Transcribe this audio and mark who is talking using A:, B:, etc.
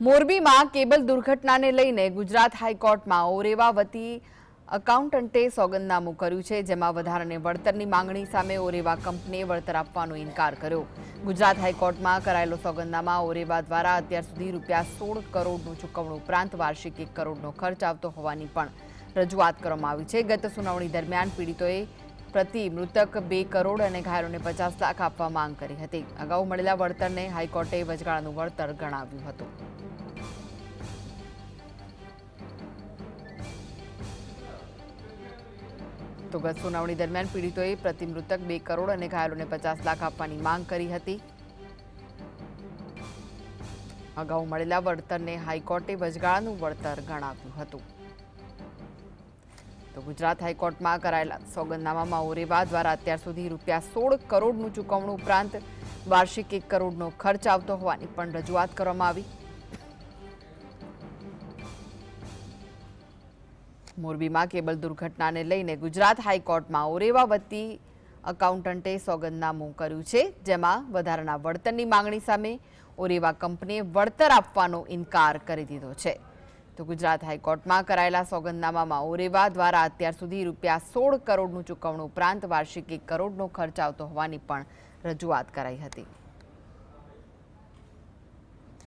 A: મોરબીમાં કેબલ દુર્ઘટનાને લઈને ગુજરાત હાઈકોર્ટમાં ઓરેવા વતી એકાઉન્ટન્ટે સોગંદનામું કર્યું છે, જેમાં વધારાને વળતરની માંગણી સામે ઓરેવા કંપનીએ વળતર આપવાનો ઇનકાર કર્યો. ગુજરાત હાઈકોર્ટમાં કરાયેલો સોગંદનામા ઓરેવા દ્વારા અત્યાર સુધી રૂપિયા સોળ કરોડનું ચૂકવણું ઉપરાંત વાર્ષિક એક કરોડનો ખર્ચ આવતો હોવાની પણ રજૂઆત કરવામાં આવી છે. ગત સુનાવણી દરમિયાન પીડિતોએ પ્રતિ મૃતક બે કરોડ અને ઘાયલોને પચાસ લાખ આપવા માંગ કરી હતી. અગાઉ મળેલા વળતરને હાઈકોર્ટે વચગાળાનું વળતર ગણાવ્યું હતું. તો ગત સુનાવણી દરમિયાન પીડિતોએ પ્રતિ મૃતક બે કરોડ અને ઘાયલોને પચાસ લાખ આપવાની માંગ કરી હતી. અગાઉ મળેલા વળતરને હાઈકોર્ટે વચગાળાનું વળતર ગણાવ્યું હતું. તો ગુજરાત હાઈકોર્ટમાં કરાયેલા સોગંદનામામાં ઓરેવા દ્વારા અત્યાર સુધી રૂપિયા સોળ કરોડનું ચૂકવણું ઉપરાંત વાર્ષિક એક કરોડનો ખર્ચ આવતો હોવાની પણ રજૂઆત કરવામાં આવી. મોરબીમાં કેબલ દુર્ઘટનાને લઈને ગુજરાત હાઈકોર્ટમાં ઓરેવા વતી એકાઉન્ટન્ટે સોગંદનામું કર્યું છે, જેમાં વધારાના વળતરની માંગણી સામે ઓરેવા કંપનીએ વળતર આપવાનો ઇનકાર કરી દીધો છે. તો ગુજરાત હાઈકોર્ટમાં કરાયેલા સોગંદનામામાં ઓરેવા દ્વારા અત્યાર સુધી રૂપિયા સોળ કરોડનું ચૂકવણું ઉપરાંત વાર્ષિક એક કરોડનો ખર્ચ આવતો હોવાની પણ રજૂઆત કરાઈ હતી.